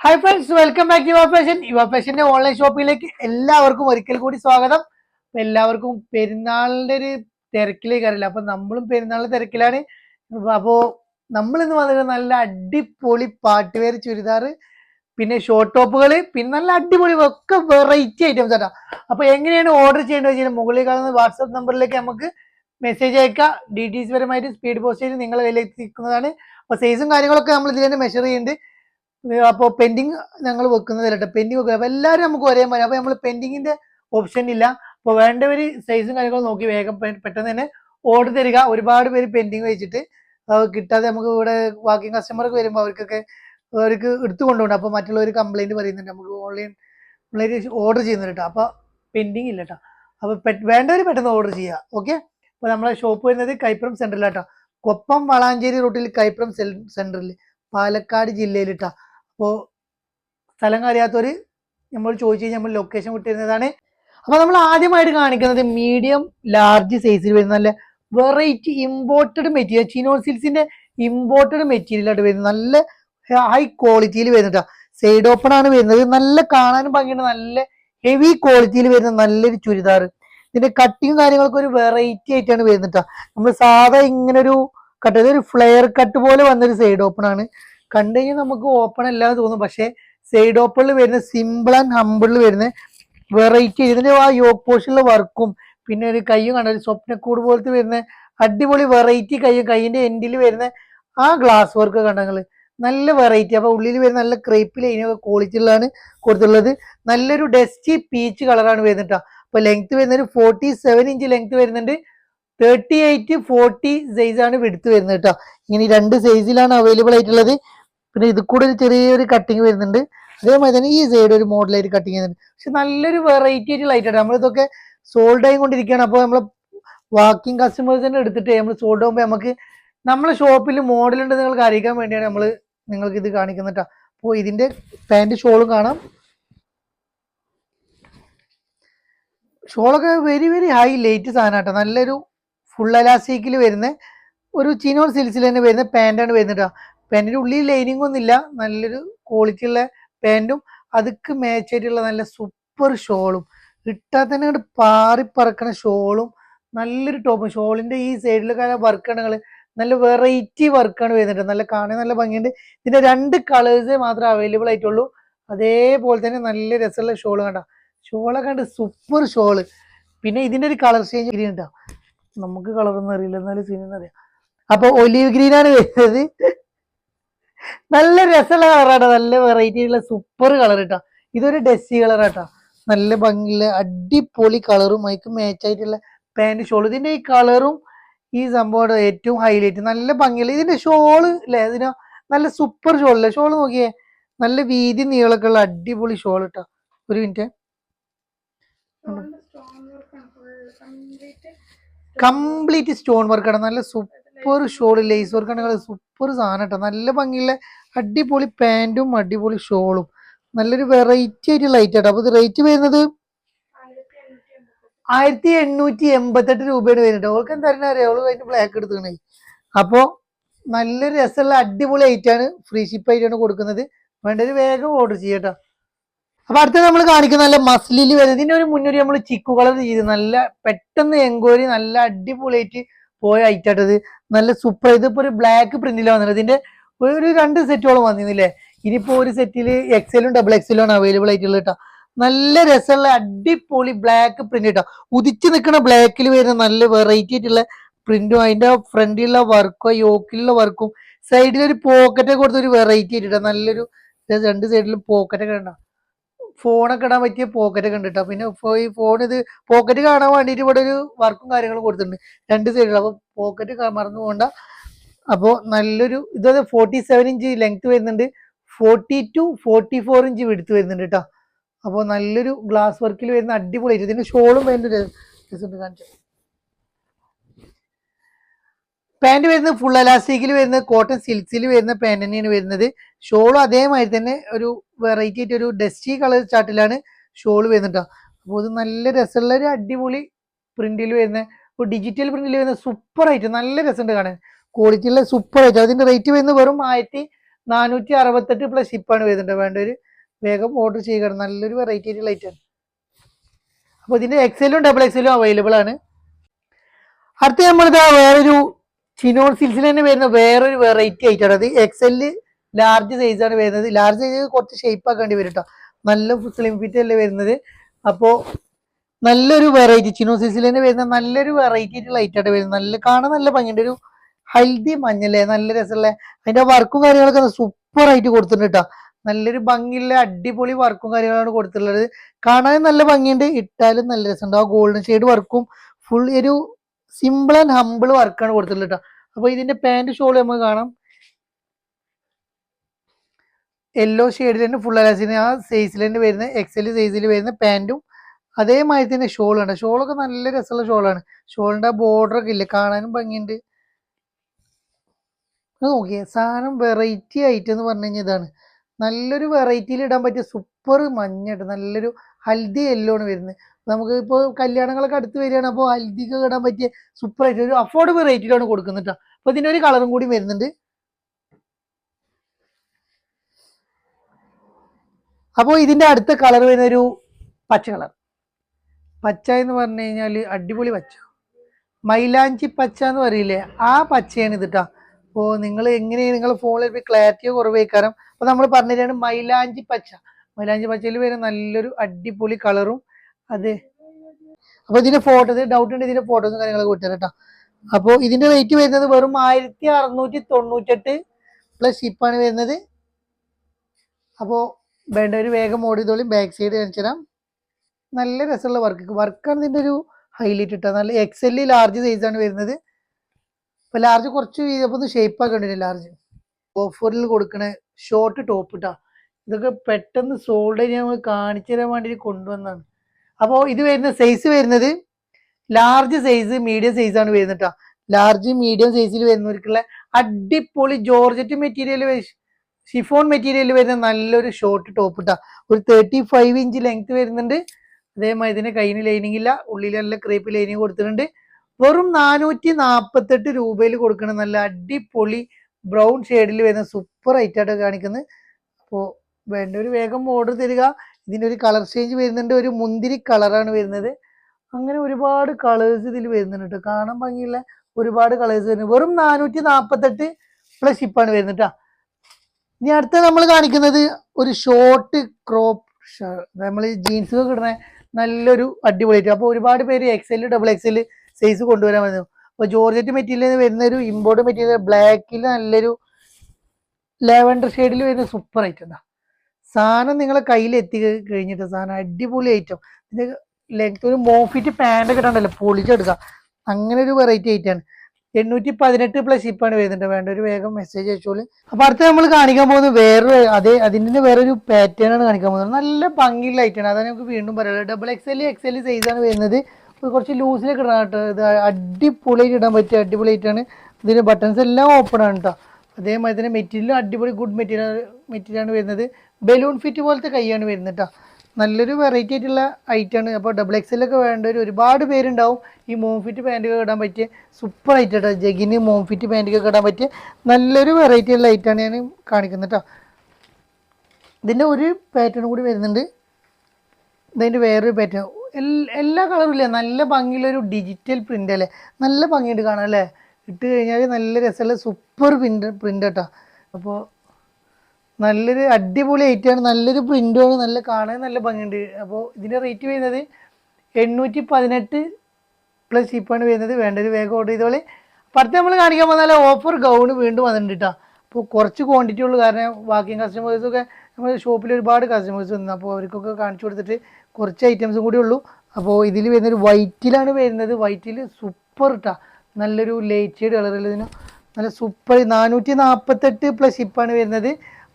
Hi friends welcome back Yuva fashion Yuva ഫാഷന്റെ online ഷോപ്പിലേക്ക് എല്ലാവർക്കും ഒരിക്കൽ കൂടി സ്വാഗതം. എല്ലാവർക്കും പെരുന്നാളിന്റെ ഒരു തിരക്കിലേക്ക് അറിയില്ല. അപ്പൊ നമ്മളും പെരുന്നാളിന്റെ തിരക്കിലാണ്. അപ്പോ നമ്മൾ ഇന്ന് വന്നത് നല്ല അടിപൊളി പാട്ടുവേർ ചുരിദാർ പിന്നെ ഷോർട്ട് ടോപ്പുകൾ പിന്നെ നല്ല അടിപൊളി ഒക്കെ വെറൈറ്റി ഐറ്റംസ് ആട്ടാ. അപ്പൊ എങ്ങനെയാണ് ഓർഡർ ചെയ്യേണ്ടത് വെച്ചാൽ മുകളിൽ കാണുന്ന വാട്സാപ്പ് നമ്പറിലേക്ക് നമുക്ക് മെസ്സേജ് അയക്കാം. ഡീറ്റെയിൽസ് പരമായിട്ട് സ്പീഡ് പോസ്റ്റ് ചെയ്ത് നിങ്ങളെ കയ്യിലേക്ക് എത്തിക്കുന്നതാണ് അപ്പൊ സൈസും കാര്യങ്ങളൊക്കെ നമ്മൾ ഇതിൽ തന്നെ മെഷർ ചെയ്യുന്നുണ്ട്. അപ്പോൾ പെൻഡിങ് ഞങ്ങൾ വെക്കുന്നതല്ല കേട്ടോ പെൻഡിങ് വെക്കുക അപ്പോൾ എല്ലാവരും നമുക്ക് ഒരേ മാതിരി. അപ്പോൾ നമ്മൾ പെൻഡിങ്ങിന്റെ ഓപ്ഷൻ ഇല്ല. അപ്പോൾ വേണ്ടവർ സൈസും കാര്യങ്ങളും നോക്കി വേഗം പെട്ടെന്ന് തന്നെ ഓർഡർ തരിക. ഒരുപാട് പേര് പെൻഡിങ് വെച്ചിട്ട്. കിട്ടാതെ നമുക്ക് ഇവിടെ ബാക്കി കസ്റ്റമർക്ക് വരുമ്പോൾ അവർക്കൊക്കെ അവർക്ക് എടുത്തു കൊണ്ടുപോകണം. അപ്പോൾ മറ്റുള്ളവർ കംപ്ലൈന്റ് പറയുന്നുണ്ട്. നമുക്ക് ഓൺലൈൻ ഓൺലൈൻ ഓർഡർ ചെയ്യുന്നുണ്ട് കേട്ടോ അപ്പോൾ പെൻഡിങ് ഇല്ല കേട്ടോ അപ്പോൾ വേണ്ടവർ പെട്ടെന്ന് ഓർഡർ ചെയ്യുക ഓക്കെ അപ്പോൾ നമ്മളെ ഷോപ്പ് വരുന്നത് കൈപ്പുറം സെന്ററിലാട്ടോ കൊപ്പം വളാഞ്ചേരി റൂട്ടിൽ കൈപ്പുറം സെന്ററിൽ പാലക്കാട് ജില്ലയിൽ ട്ടാ. അപ്പോൾ സ്ഥലം അറിയാത്തവർ നമ്മൾ ചോദിച്ചു കഴിഞ്ഞാൽ നമ്മൾ ലൊക്കേഷൻ വിട്ടിരുന്നതാണ്. അപ്പോൾ നമ്മൾ ആദ്യമായിട്ട് കാണിക്കുന്നത് മീഡിയം ലാർജ് സൈസിൽ വരുന്ന നല്ല വെറൈറ്റി ഇമ്പോർട്ടഡ് മെറ്റീരിയൽ ചിനോ സിൽസിന്റെ ഇമ്പോർട്ടഡ് മെറ്റീരിയൽ ആയിട്ട് വരുന്നത് നല്ല ഹൈ ക്വാളിറ്റിയിൽ വരുന്നുണ്ട് സൈഡ് ഓപ്പൺ ആണ് വരുന്നത്. നല്ല കാണാനും ഭംഗിയുണ്ട്. നല്ല ഹെവി ക്വാളിറ്റിയിൽ വരുന്ന നല്ലൊരു ചുരിദാർ ഇതിന്റെ കട്ടിങ് കാര്യങ്ങളൊക്കെ ഒരു വെറൈറ്റി ആയിട്ടാണ് വരുന്നത് നമ്മൾ സാധാ ഇങ്ങനെ ഒരു കട്ട് ഒരു ഫ്ലെയർ കട്ട് പോലെ വന്നൊരു സൈഡ് ഓപ്പൺ ആണ്. കണ്ടു നമുക്ക് ഓപ്പൺ അല്ലാതെ തോന്നും. പക്ഷേ സൈഡ് ഓപ്പണിൽ വരുന്ന സിമ്പിൾ ആൻഡ് ഹമ്പിളിൽ വരുന്ന വെറൈറ്റി ഇതിന്റെ ആ യോക്ക് പോഷനിലെ വർക്കും പിന്നെ ഒരു കയ്യും കണ്ട ഒരു സ്വപ്നക്കൂട് പോലത്തെ വരുന്ന അടിപൊളി വെറൈറ്റി കയ്യും കയ്യിന്റെ എൻഡിൽ വരുന്ന ആ ഗ്ലാസ് വർക്ക് കണ്ടങ്ങൾ നല്ല വെറൈറ്റി അപ്പൊ ഉള്ളിൽ വരുന്ന നല്ല ക്രേപ്പിൽ ഇതിനൊക്കെ ക്വാളിറ്റിയിലാണ് കൊടുത്തുള്ളത് നല്ലൊരു ഡസ്റ്റി പീച്ച് കളറാണ് വരുന്നത്. അപ്പൊ ലെങ്ത് വരുന്നത് ഫോർട്ടി സെവൻ ഇഞ്ച് ലെങ്ത് വരുന്നുണ്ട്. തേർട്ടി എയ്റ്റ് ഫോർട്ടി സൈസ് ആണ് വിടുത്ത് വരുന്നത് കേട്ടോ ഇങ്ങനെ രണ്ട് സൈസിലാണ് അവൈലബിൾ ആയിട്ടുള്ളത്. പിന്നെ ഇത് കൂടെ ഒരു ചെറിയൊരു കട്ടിങ് വരുന്നുണ്ട്. അതേമാതിരി തന്നെ ഈ സൈഡ് ഒരു മോഡലായിട്ട് കട്ടിങ് ചെയ്യുന്നുണ്ട്. പക്ഷെ നല്ലൊരു വെറൈറ്റി ആയിട്ട് ലൈറ്റ് ആണ് നമ്മളിതൊക്കെ സോൾഡ് ആയിക്കൊണ്ടിരിക്കുകയാണ് അപ്പോൾ നമ്മൾ വാക്കിംഗ് കസ്റ്റമേഴ്സിനെ എടുത്തിട്ട് നമ്മൾ സോൾഡ് ആകുമ്പോൾ നമുക്ക് നമ്മളെ ഷോപ്പിൽ ഉണ്ട് നിങ്ങൾക്ക് അറിയിക്കാൻ വേണ്ടിയാണ് നമ്മൾ നിങ്ങൾക്ക് ഇത് കാണിക്കുന്നത് അപ്പോൾ ഇതിന്റെ പാന്റ് ഷോളും കാണാം. ഷോളൊക്കെ വെരി വെരി ഹൈ ലൈറ്റ് സാധനം കേട്ടോ നല്ലൊരു ഫുൾ അലാസ്റ്റിക്കിൽ വരുന്ന ഒരു ചിനോൺ സിൽസിൽ തന്നെ വരുന്ന പാന്റാണ് വരുന്നത് കേട്ടോ പാന്റിന്റെ ഉള്ളിൽ ലൈനിങ് ഒന്നുമില്ല. നല്ലൊരു ക്വാളിറ്റി ഉള്ള പാന്റും അതുക്ക് മാച്ചായിട്ടുള്ള നല്ല സൂപ്പർ ഷോളും ഇട്ടാൽ തന്നെ അങ്ങോട്ട് പാറി പറക്കണ ഷോളും നല്ലൊരു ടോപ്പ് ഷോളിന്റെ ഈ സൈഡിലൊക്കെ വർക്കാണെങ്കിൽ നല്ല വെറൈറ്റി വർക്കാണ് വരുന്നുണ്ട് നല്ല കാണാൻ നല്ല ഭംഗിയുണ്ട്. ഇതിന്റെ രണ്ട് കളേഴ്സേ മാത്രമേ അവൈലബിൾ ആയിട്ടുള്ളൂ. അതേപോലെ തന്നെ നല്ല രസമുള്ള ഷോൾ കണ്ട. ഷോളൊക്കെ ഉണ്ട് സൂപ്പർ ഷോൾ പിന്നെ ഇതിന്റെ ഒരു കളർ ചേഞ്ച് ഗ്രീൻ ഉണ്ടാവും നമുക്ക് കളറൊന്നും അറിയില്ല. എന്നാലും സീനൊന്നും അറിയാം. അപ്പൊ ഒലീവ് ഗ്രീനാണ് വരുന്നത്. നല്ല രസമുള്ള കളറാട്ടോ നല്ല വെറൈറ്റി ഉള്ള സൂപ്പർ കളർ കേട്ടോ ഇതൊരു ഡെസ്സി കളർ കേട്ടോ നല്ല ഭംഗിയുള്ള അടിപൊളി കളറും അതിക്ക് മാച്ച് ആയിട്ടുള്ള പാന്റ് ഷോൾ ഇതിന്റെ ഈ കളറും ഈ സംഭവം ഏറ്റവും ഹൈലൈറ്റ് നല്ല ഭംഗിയുള്ള ഇതിന്റെ ഷോൾ അല്ലേ ഇതിന് നല്ല സൂപ്പർ ഷോളല്ലേ ഷോൾ നോക്കിയേ. നല്ല വീതി നീളൊക്കെ ഉള്ള അടിപൊളി ഷോൾ കേട്ടോ ഒരു മിനിറ്റ് കംപ്ലീറ്റ് സ്റ്റോൺ വർക്കാണ് നല്ല സൂപ്പർ ഷോൾ ലേസ് വർക്ക് വർക്കാണ് സൂപ്പർ സാധനം കേട്ടോ. നല്ല ഭംഗിയുള്ള അടിപൊളി പാന്റും അടിപൊളി ഷോളും. നല്ലൊരു വെറൈറ്റി ആയിട്ട് ലൈറ്റ് ആട്ടോ. അപ്പൊ ഇത് റേറ്റ് വരുന്നത് ആയിരത്തി എണ്ണൂറ്റി എൺപത്തെട്ട് രൂപയാണ് വരുന്നത് അവൾക്ക് എന്താ അറിയാം അവൾ അതിന്റെ ബ്ലാക്ക് എടുത്തുകണേ അപ്പോ നല്ല രസമുള്ള അടിപൊളി ഐറ്റാണ് ഫ്രീ ഷിപ്പ് ആയിട്ടാണ് കൊടുക്കുന്നത്. വേണ്ടൊരു വേഗം ഓർഡർ ചെയ്യട്ടോ അപ്പൊ അടുത്ത നമ്മൾ കാണിക്കുന്ന നല്ല മസ്ലിൽ ഇതിന്റെ ഒരു മുന്നൂറ് നമ്മൾ ചിക്കു കളർ ചെയ്ത് നല്ല പെട്ടെന്ന് എൻക്വയറി നല്ല അടിപൊളിയായിട്ട് പോയ ഐറ്റാട്ടത് നല്ല സൂപ്പർ ഇതിപ്പോ ഒരു ബ്ലാക്ക് പ്രിന്റിലാണ് വന്നത് ഇതിന്റെ ഒരു രണ്ട് സെറ്റോളം വന്നിരുന്നില്ലേ? ഇനിയിപ്പോ ഒരു സെറ്റിൽ എക്സലും ഡബിൾ എക്സലും ആണ് അവൈലബിൾ ആയിട്ടുള്ളത് കേട്ടോ. നല്ല രസമുള്ള അടിപൊളി ബ്ലാക്ക് പ്രിന്റ് കേട്ടോ. ഉദിച്ചു നിൽക്കുന്ന ബ്ലാക്കിൽ വരുന്ന നല്ല വെറൈറ്റി ആയിട്ടുള്ള പ്രിന്റും അതിന്റെ ഫ്രണ്ടിലുള്ള വർക്കോ യോക്കിലുള്ള വർക്കും സൈഡിൽ ഒരു പോക്കറ്റ് കൊടുത്ത ഒരു വെറൈറ്റി ആയിട്ട് നല്ലൊരു രണ്ട് സൈഡിലും പോക്കറ്റൊക്കെ ഉണ്ടോ ഫോണൊക്കെ ഇടാൻ പറ്റിയ പോക്കറ്റ് ഉണ്ട് പിന്നെ ഈ ഫോൺ ഇത് പോക്കറ്റ് കാണാൻ വേണ്ടിയിട്ട് ഇവിടെ ഒരു വർക്കും കാര്യങ്ങളും കൊടുത്തിട്ടുണ്ട്. രണ്ട് സൈഡിൽ അപ്പൊ പോക്കറ്റ് മറന്നു പോകണ്ട അപ്പോൾ നല്ലൊരു ഇത് ഫോർട്ടി സെവൻ ഇഞ്ച് ലെങ്ത് വരുന്നുണ്ട്. Forty two forty four inch വിടുത്ത് വരുന്നുണ്ട് കേട്ടോ അപ്പോൾ നല്ലൊരു ഗ്ലാസ് വർക്കിൽ വരുന്ന അടിപൊളി. ഇതിന്റെ ഷോളും രസമുണ്ട് കാണിച്ചു പാന്റ് വരുന്നത് ഫുൾ അലാസ്റ്റിക്കിൽ വരുന്നത് കോട്ടൺ സിൽക്സിൽ വരുന്ന പാന്റ് തന്നെയാണ് വരുന്നത്. ഷോളും അതേമാതിരി തന്നെ ഒരു വെറൈറ്റി ആയിട്ട് ഒരു ഡസ്റ്റി കളർ ചാർട്ടിലാണ് ഷോൾ വരുന്നത് അപ്പോൾ ഇത് നല്ല രസമുള്ള ഒരു അടിപൊളി പ്രിന്റിൽ വരുന്ന ഇപ്പോൾ ഡിജിറ്റൽ പ്രിന്റിൽ വരുന്ന സൂപ്പർ ആയിട്ട് നല്ല രസമുണ്ട് കാണാൻ. ക്വാളിറ്റി ഉള്ള സൂപ്പർ ആയിട്ട്. അതിന്റെ റേറ്റ് വരുന്നത് വെറും ആയിരത്തി നാനൂറ്റി അറുപത്തെട്ട് പ്ലസ് ഷിപ്പാണ് വരുന്നുണ്ട് ഒരു വേഗം ഓർഡർ ചെയ്യുക നല്ലൊരു വെറൈറ്റി ആയിട്ടുള്ള ലൈറ്റ് ആണ് അപ്പോൾ ഇതിന്റെ എക്സലും ഡബിൾ എക്സലും അവൈലബിൾ ആണ്. അടുത്ത നമ്മളിതാ വേറൊരു ചിനോൺ സിൽസിൽ തന്നെ വരുന്ന വേറൊരു വെറൈറ്റി ആയിട്ടാണ് അത് എക്സെൽ ലാർജ് സൈസ് ആണ് വരുന്നത്. ലാർജ് സൈസ് കുറച്ച് ഷേപ്പ് ആക്കേണ്ടി വരും കേട്ടോ നല്ല സ്ലിം ഫിറ്റ് അല്ലേ വരുന്നത്. അപ്പോൾ നല്ലൊരു വെറൈറ്റി ചിനോ സിൽസിൽ തന്നെ വരുന്ന നല്ലൊരു വെറൈറ്റി ലൈറ്റ് ആയിട്ട് വരുന്നത്. നല്ല കാണാൻ നല്ല ഭംഗിയുണ്ട്. ഒരു ഹൽദി മഞ്ഞല്ലേ? നല്ല രസമുള്ള അതിന്റെ വർക്കും കാര്യങ്ങളൊക്കെ സൂപ്പർ ആയിട്ട് കൊടുത്തിട്ടുണ്ട് കേട്ടോ നല്ലൊരു ഭംഗിയുള്ള അടിപൊളി വർക്കും കാര്യങ്ങളാണ് കൊടുത്തിട്ടുള്ളത്. കാണാൻ നല്ല ഭംഗിയുണ്ട്. ഇട്ടാലും നല്ല രസമുണ്ട്. ആ ഗോൾഡൻ ഷെയ്ഡ് വർക്കും ഫുൾ ഒരു സിമ്പിൾ ആൻഡ് ഹമ്പിൾ വർക്കാണ് കൊടുത്തിട്ടുള്ളത് കേട്ടോ അപ്പൊ ഇതിന്റെ പാന്റ് ഷോൾ നമുക്ക് കാണാം. യെല്ലോ ഷെയ്ഡിൽ തന്നെ ഫുൾ അലാസിന് ആ സൈസിൽ തന്നെ വരുന്ന എക്സൽ സൈസിൽ വരുന്ന പാന്റും അതേമാതിരി തന്നെ ഷോൾ ഉണ്ട് ഷോളൊക്കെ നല്ല രസമുള്ള ഷോളാണ് ബോർഡർ ഒക്കെ ഇല്ല? കാണാനും ഭംഗിയുണ്ട്. നോക്കിയേ സാധനം വെറൈറ്റി ആയിട്ട് എന്ന് പറഞ്ഞു കഴിഞ്ഞാൽ ഇതാണ്. നല്ലൊരു വെറൈറ്റിയിൽ ഇടാൻ പറ്റിയ സൂപ്പർ മഞ്ഞായിട്ട് നല്ലൊരു ഹൽദി യെല്ലോ ആണ് വരുന്നത്. നമുക്ക് ഇപ്പോൾ കല്യാണങ്ങളൊക്കെ അടുത്ത് വരികയാണ്. അപ്പോൾ ഹൽദിക്ക് ഇടാൻ പറ്റിയ സൂപ്പർ ആയിട്ട് ഒരു അഫോർഡബിൾ റേറ്റിലാണ് കൊടുക്കുന്നത് കേട്ടോ അപ്പോൾ ഇതിന്റെ ഒരു കളറും കൂടി വരുന്നുണ്ട്. അപ്പോൾ ഇതിന്റെ അടുത്ത കളർ വരുന്ന ഒരു പച്ച കളർ പച്ച എന്ന് പറഞ്ഞു കഴിഞ്ഞാൽ അടിപൊളി പച്ച. മൈലാഞ്ചി പച്ച എന്ന് പറയില്ലേ ആ പച്ചയാണ് ഇത് കേട്ടോ അപ്പോൾ നിങ്ങൾ എങ്ങനെയാണ് നിങ്ങൾ ഫോണിൽ ക്ലാരിറ്റി കുറവേക്കാരം. അപ്പോൾ നമ്മൾ പറഞ്ഞിട്ടാണ് മൈലാഞ്ചി പച്ച. മൈലാഞ്ചി പച്ചയിൽ വരുന്ന നല്ലൊരു അടിപൊളി കളറും അതെ. അപ്പൊ ഇതിന്റെ ഫോട്ടോ ഡൗട്ട് ഉണ്ട് ഇതിന്റെ ഫോട്ടോസും കാര്യങ്ങളൊക്കെ വിട്ടുതരാം കേട്ടോ. അപ്പോൾ ഇതിന്റെ റേറ്റ് വരുന്നത് വെറും ആയിരത്തി അറുന്നൂറ്റി തൊണ്ണൂറ്റെട്ട് പ്ലസ് ഷിപ്പാണ് വരുന്നത്. അപ്പോ വേണ്ടവർ വേഗം വേഗം ഓടിയതോളി ബാക്ക് സൈഡ് കാണിച്ചു തരാം. നല്ല രസമുള്ള വർക്ക് വർക്കാണ് ഇതിന്റെ ഒരു ഹൈലൈറ്റ് ഇട്ടത് നല്ല എക്സ് എൽ ലാർജ് സൈസ് ആണ് വരുന്നത്. അപ്പോൾ ലാർജ് കുറച്ച് ഒന്ന് ഷേപ്പ് ആക്കണ്ടില്ല ലാർജ് ഓഫറിൽ കൊടുക്കണ ഷോർട്ട് ടോപ്പ് ഇട്ടാ ഇതൊക്കെ പെട്ടെന്ന് സോൾഡ് ഞങ്ങൾ കാണിച്ചു തരാൻ വേണ്ടി കൊണ്ടുവന്നതാണ്. അപ്പോൾ ഇത് വരുന്ന സൈസ് വരുന്നത് ലാർജ് സൈസ് മീഡിയം സൈസ് ആണ് വരുന്നത് കേട്ടോ ലാർജ് മീഡിയം സൈസിൽ വരുന്നവർക്കുള്ള അടിപൊളി ജോർജറ്റ് മെറ്റീരിയൽ ഷിഫോൺ മെറ്റീരിയൽ വരുന്ന നല്ലൊരു ഷോർട്ട് ടോപ്പ് ഇട്ടാ ഒരു തേർട്ടി ഫൈവ് ഇഞ്ച് ലെങ്ത് വരുന്നുണ്ട്. അതേമാതിരി ഇതിന് കയ്യിന് ലൈനിങ് ഇല്ല ഉള്ളിൽ നല്ല ക്രേപ്പ് ലൈനിങ് കൊടുത്തിട്ടുണ്ട്. വെറും നാനൂറ്റി നാൽപ്പത്തെട്ട് രൂപയിൽ കൊടുക്കണ നല്ല അടിപൊളി ബ്രൗൺ ഷെയ്ഡിൽ വരുന്ന സൂപ്പർ ഐറ്റായിട്ട് കാണിക്കുന്നത്. അപ്പോൾ വേണ്ട ഒരു വേഗം ഓർഡർ തരിക. ഇതിന്റെ ഒരു കളർ ചേഞ്ച് വരുന്നുണ്ട് ഒരു മുന്തിരി കളറാണ് വരുന്നത്. അങ്ങനെ ഒരുപാട് കളേഴ്സ് ഇതിൽ വരുന്നുണ്ട്. കാണാൻ ഭംഗിയുള്ള ഒരുപാട് കളേഴ്സ് വരുന്നത് വെറും നാനൂറ്റി നാൽപ്പത്തെട്ട് പ്ലസ് ഷിപ്പാണ് വരുന്നത് കേട്ടോ ഇനി അടുത്ത നമ്മൾ കാണിക്കുന്നത് ഒരു ഷോർട്ട് ക്രോപ്പ് നമ്മൾ ജീൻസ് ഒക്കെ ഇടുന്ന നല്ലൊരു അടിപൊളിയായിട്ട് അപ്പോൾ ഒരുപാട് പേര് എക്സൽ ഡബിൾ എക്സൽ സൈസ് കൊണ്ടുവരാൻ വരുന്നു അപ്പോൾ ജോർജറ്റ് മെറ്റീരിയൽ വരുന്ന ഒരു ഇമ്പോർട്ട് മെറ്റീരിയൽ ബ്ലാക്കിൽ നല്ലൊരു ലാവൻഡർ ഷെയ്ഡിൽ വരുന്ന സൂപ്പർ ഐറ്റം സാധനം നിങ്ങളെ കയ്യിൽ എത്തി കഴിഞ്ഞിട്ട് സാധനം അടിപൊളി ഐറ്റം ഇതിന്റെ ലെങ്ത് ഒരു മോഫിറ്റ് പാന്റ് ഒക്കെ പൊളിച്ചെടുക്കാം അങ്ങനെ ഒരു വെറൈറ്റി ഐറ്റാണ് എണ്ണൂറ്റി പതിനെട്ട് പ്ലസ് ഇപ്പാണ് വരുന്നുണ്ട് വേണ്ട ഒരു വേഗം മെസ്സേജ് അയച്ചോളൂ അപ്പൊ അടുത്ത നമ്മൾ കാണിക്കാൻ പോകുന്നത് വേറൊരു അതേ അതിന്റെ വേറൊരു പാറ്റേൺ ആണ് കാണിക്കാൻ പോകുന്നത്. നല്ല ഭംഗിയുള്ള ഐറ്റാണ് അതാണ് നമുക്ക് വീണ്ടും പറയുള്ളത് double X L X L സൈസാണ് വരുന്നത്. കുറച്ച് ലൂസിലൊക്കെ ഇടാൻ കേട്ടോ. ഇത് അടിപൊളിയായിട്ട് ഇടാൻ പറ്റിയ അടിപൊളി ആയിട്ടാണ് ഇതിന്റെ ബട്ടൺസ് എല്ലാം ഓപ്പൺ ആണ് കേട്ടോ. അതേമാതിരി തന്നെ മെറ്റീരിയൽ അടിപൊളി ഗുഡ് മെറ്റീരിയൽ ആണ് വരുന്നത്. ബലൂൺ ഫിറ്റ് പോലത്തെ കൈയാണ് വരുന്നത് കേട്ടോ നല്ലൊരു വെറൈറ്റി ആയിട്ടുള്ള ഐറ്റാണ് അപ്പോൾ ഡബിൾ എക്സ് ഒക്കെ വേണ്ടവർ ഒരുപാട് പേരുണ്ടാവും. ഈ മോം ഫിറ്റ് പാന്റൊക്കെ ഇടാൻ പറ്റിയ സൂപ്പർ ഐറ്റം കേട്ടോ ജഗിന് മോം ഫിറ്റ് പാന്റൊക്കെ ഇടാൻ പറ്റിയ നല്ലൊരു വെറൈറ്റി ഉള്ള ഐറ്റാണ് ഞാൻ കാണിക്കുന്നത് കേട്ടോ ഇതിന്റെ ഒരു പാറ്റേൺ കൂടി വരുന്നുണ്ട്. ഇതിന്റെ വേറൊരു പാറ്റേൺ എല്ലാ കളറും ഇല്ല? നല്ല ഭംഗിയുള്ളൊരു ഡിജിറ്റൽ പ്രിന്റ് അല്ലേ? നല്ല ഭംഗിയുണ്ട് കാണാം അല്ലേ? ഇട്ട് കഴിഞ്ഞാൽ നല്ല രസമുള്ള സൂപ്പർ പ്രിന്റ് പ്രിന്റ് കേട്ടോ അപ്പോൾ നല്ലൊരു അടിപൊളി ഐറ്റമാണ് നല്ലൊരു പ്രിന്റുമാണ് നല്ല കാണാൻ നല്ല ഭംഗിയുണ്ട്. അപ്പോൾ ഇതിന്റെ റേറ്റ് വരുന്നത് എണ്ണൂറ്റി പതിനെട്ട് പ്ലസ് ഷിപ്പാണ് വരുന്നത്. വേണ്ടത് വേഗം ഓർഡർ ചെയ്തോളെ. അപ്പോൾ അടുത്ത് നമ്മൾ കാണിക്കാൻ പോകുന്ന ഓഫർ ഗൗൺ വീണ്ടും വന്നിട്ടുണ്ട് കേട്ടോ അപ്പോൾ കുറച്ച് ക്വാണ്ടിറ്റി ഉള്ളൂ കാരണം ബാക്കി കസ്റ്റമേഴ്സൊക്കെ നമ്മൾ ഷോപ്പിൽ ഒരുപാട് കസ്റ്റമേഴ്സ് വന്നു. അപ്പോൾ അവർക്കൊക്കെ കാണിച്ചു കൊടുത്തിട്ട് കുറച്ച് ഐറ്റംസും കൂടി ഉള്ളൂ. അപ്പോൾ ഇതിൽ വരുന്നൊരു വൈറ്റിലാണ് വരുന്നത്. വൈറ്റിൽ സൂപ്പർ ഇട്ടാ. നല്ലൊരു ലൈറ്റ് കളറിൽ ഇതിന് നല്ല സൂപ്പർ നാനൂറ്റി നാൽപ്പത്തെട്ട് പ്ലസ് ഷിപ്പാണ് വരുന്നത്.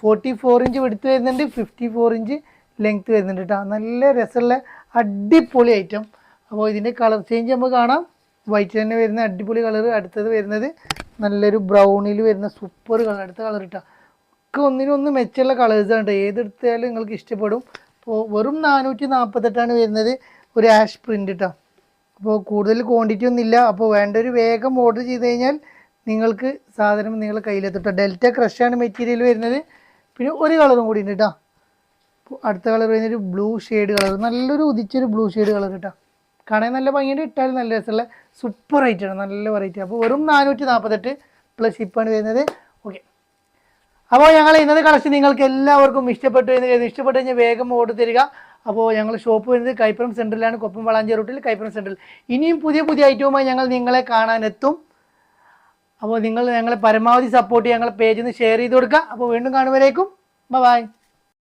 ഫോർട്ടി ഫോർ ഇഞ്ച് എടുത്ത് വരുന്നുണ്ട്. ഫിഫ്റ്റി ഫോർ ഇഞ്ച് ലെങ്ത് വരുന്നുണ്ട് കേട്ടോ നല്ല രസമുള്ള അടിപൊളി ഐറ്റം അപ്പോൾ ഇതിന്റെ കളർ ചേഞ്ച് നമുക്ക് കാണാം. വൈറ്റ് തന്നെ വരുന്ന അടിപൊളി കളർ അടുത്തത് വരുന്നത് നല്ലൊരു ബ്രൗണിൽ വരുന്ന സൂപ്പർ കളർ അടുത്ത കളർ ഇട്ടാ ഒക്കെ ഒന്നിനൊന്ന് മെച്ചമുള്ള കളേഴ്സാണ് കേട്ടോ ഏതെടുത്താലും നിങ്ങൾക്ക് ഇഷ്ടപ്പെടും. അപ്പോൾ വെറും നാനൂറ്റി നാൽപ്പത്തെട്ടാണ് വരുന്നത്. ഒരു ആഷ് പ്രിന്റ് ഇട്ടാ അപ്പോൾ കൂടുതൽ ക്വാണ്ടിറ്റി ഒന്നുമില്ല അപ്പോൾ വേണ്ട ഒരു വേഗം ഓർഡർ ചെയ്ത് കഴിഞ്ഞാൽ നിങ്ങൾക്ക് സാധനം നിങ്ങളുടെ കയ്യിലെത്തിട്ടോ ഡെൽറ്റ ക്രഷാണ് മെറ്റീരിയൽ വരുന്നത്. പിന്നെ ഒരു കളറും കൂടി ഉണ്ട് കേട്ടോ അടുത്ത കളർ വരുന്നത് ബ്ലൂ ഷെയ്ഡ് കളർ നല്ലൊരു ഉദിച്ചൊരു ബ്ലൂ ഷെയ്ഡ് കളർ കേട്ടോ കാണാൻ നല്ല ഭംഗിയുണ്ട്. ഇട്ടാൽ നല്ല രസമുള്ള സൂപ്പർ ആണ്. നല്ല വെറൈറ്റി അപ്പോൾ വെറും നാനൂറ്റി നാൽപ്പത്തെട്ട് പ്ലസ് ഷിപ്പാണ് വരുന്നത്. ഓക്കെ അപ്പോൾ ഞങ്ങൾ ഇന്നത്തെ കളക്ഷൻ നിങ്ങൾക്ക് എല്ലാവർക്കും ഇഷ്ടപ്പെട്ടു എന്ന് കരുതുന്നു. ഇഷ്ടപ്പെട്ടു കഴിഞ്ഞാൽ വേഗം ഓർഡർ തരിക. അപ്പോൾ ഞങ്ങൾ ഷോപ്പ് വരുന്നത് കൈപ്പുറം സെന്ററിലാണ് കൊപ്പം വളാഞ്ചി റൂട്ടിൽ കൈപ്പുറം സെന്ററിൽ ഇനിയും പുതിയ പുതിയ ഐറ്റവുമായി ഞങ്ങൾ നിങ്ങളെ കാണാനെത്തും. അപ്പോൾ നിങ്ങൾ ഞങ്ങളെ പരമാവധി സപ്പോർട്ട് ഞങ്ങളെ പേജിൽ നിന്ന് ഷെയർ ചെയ്ത് കൊടുക്കുക. അപ്പോൾ വീണ്ടും കാണുമ്പോഴേക്കും ബൈ